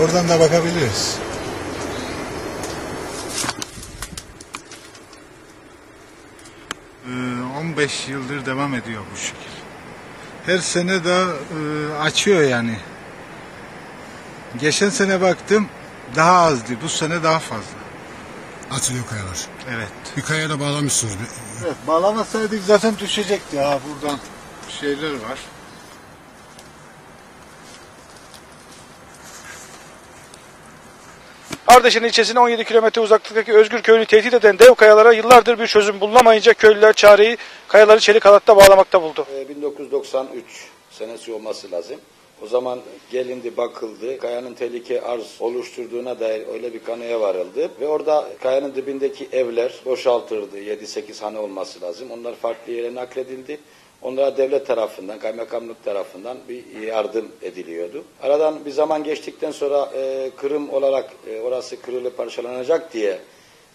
Oradan da bakabiliriz. Ee, 15 yıldır devam ediyor bu şekil. Her sene de e, açıyor yani. Geçen sene baktım daha azdı. Bu sene daha fazla. Atılıyor kayalar. Evet. Bir kayaya da bağlamışsınız. Evet, bağlamasaydık zaten düşecekti ha buradan. Şeyler var. Ardeşen ilçesine 17 kilometre uzaklıktaki Özgür Köyü'nü tehdit eden dev kayalara yıllardır bir çözüm bulunamayınca köylüler çareyi kayaları çelik halatla bağlamakta buldu. Ee, 1993 senesi olması lazım. O zaman gelindi bakıldı. Kayanın tehlike arz oluşturduğuna dair öyle bir kanıya varıldı. Ve orada kayanın dibindeki evler boşaltıldı. 7-8 hane olması lazım. Onlar farklı yere nakledildi. Onlara devlet tarafından, kaymakamlık tarafından bir yardım ediliyordu. Aradan bir zaman geçtikten sonra e, kırım olarak e, orası kırılıp parçalanacak diye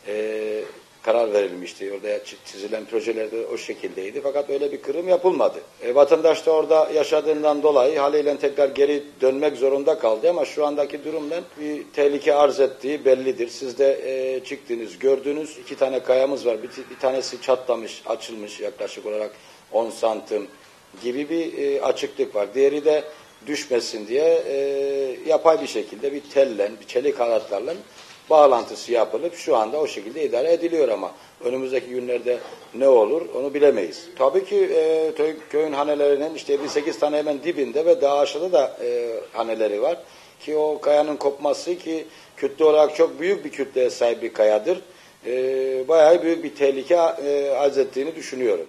e, karar verilmişti. Orada çi- çizilen projelerde o şekildeydi. Fakat öyle bir kırım yapılmadı. E, vatandaş da orada yaşadığından dolayı haliyle tekrar geri dönmek zorunda kaldı ama şu andaki durumdan bir tehlike arz ettiği bellidir. Siz de e, çıktınız, gördünüz. iki tane kayamız var. Bir, bir tanesi çatlamış, açılmış yaklaşık olarak 10 santim gibi bir e, açıklık var. Diğeri de düşmesin diye e, yapay bir şekilde bir tellen, bir çelik halatlarla bağlantısı yapılıp şu anda o şekilde idare ediliyor ama önümüzdeki günlerde ne olur onu bilemeyiz. Tabii ki e, köy- köyün hanelerinin işte 7-8 tane hemen dibinde ve daha aşağıda da e, haneleri var. Ki o kayanın kopması ki kütle olarak çok büyük bir kütleye sahip bir kayadır. E, bayağı büyük bir tehlike e, arz ettiğini düşünüyorum.